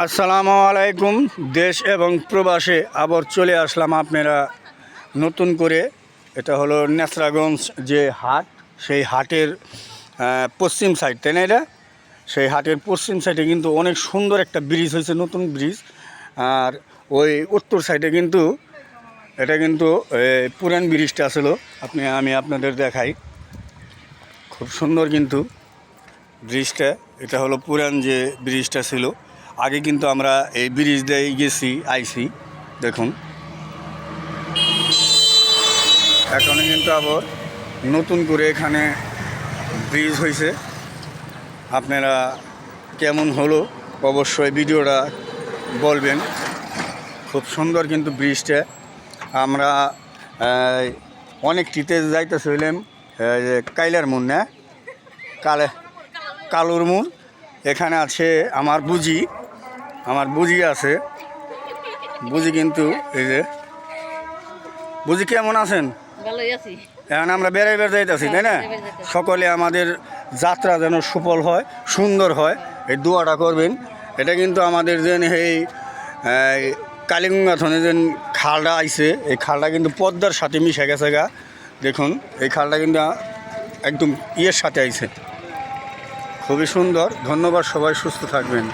আসসালামু আলাইকুম, দেশ এবং প্রবাসে আবার চলে আসলাম আপনারা নতুন করে। এটা হলো নেসরাগঞ্জ যে হাট, সেই হাটের পশ্চিম সাইড তাই না এটা? সেই হাটের পশ্চিম সাইডে কিন্তু অনেক সুন্দর একটা ব্রিজ হয়েছে, নতুন ব্রিজ আর ওই উত্তর সাইডে কিন্তু, এটা কিন্তু পুরান ব্রিজটা আসলো আপনি, আমি আপনাদের দেখাই। খুব সুন্দর কিন্তু ব্রিজটা এটা হলো পুরান যে ব্রিজটা ছিল। আগে কিন্তু আমরা এই ব্রিজ দিয়ে গেছি আইসি দেখুন। এখন কিন্তু আবার নতুন করে এখানে ব্রিজ হয়েছে আপনারা কেমন হলো অবশ্যই ভিডিওটা বলবেন। খুব সুন্দর কিন্তু ব্রিজটা আমরা আহ, অনেকটিতে যাইতেছিলাম কাইলার মুন না? কালে কালুর মুন এখানে আছে আমার বুঝি। আমার বুঝি আছে। বুঝি কিন্তু এই যে। বুঝি কেমন আছেন? এখন আমরা বেড়াই বেড়ে যাইতেছি তাই না? সকলে আমাদের যাত্রা যেন সুফল হয় সুন্দর হয় এই দোয়াটা করবেন। এটা কিন্তু আমাদের যে এই কালিগঙ্গা থনে যে খালটা আইছে এই খালটা কিন্তু পদ্মার সাথে মিশে গেছে গা। দেখুন এই খালটা কিন্তু একদম ইয়ের সাথে আইছে। খুবই সুন্দর। ধন্যবাদ সবাই সুস্থ থাকবেন।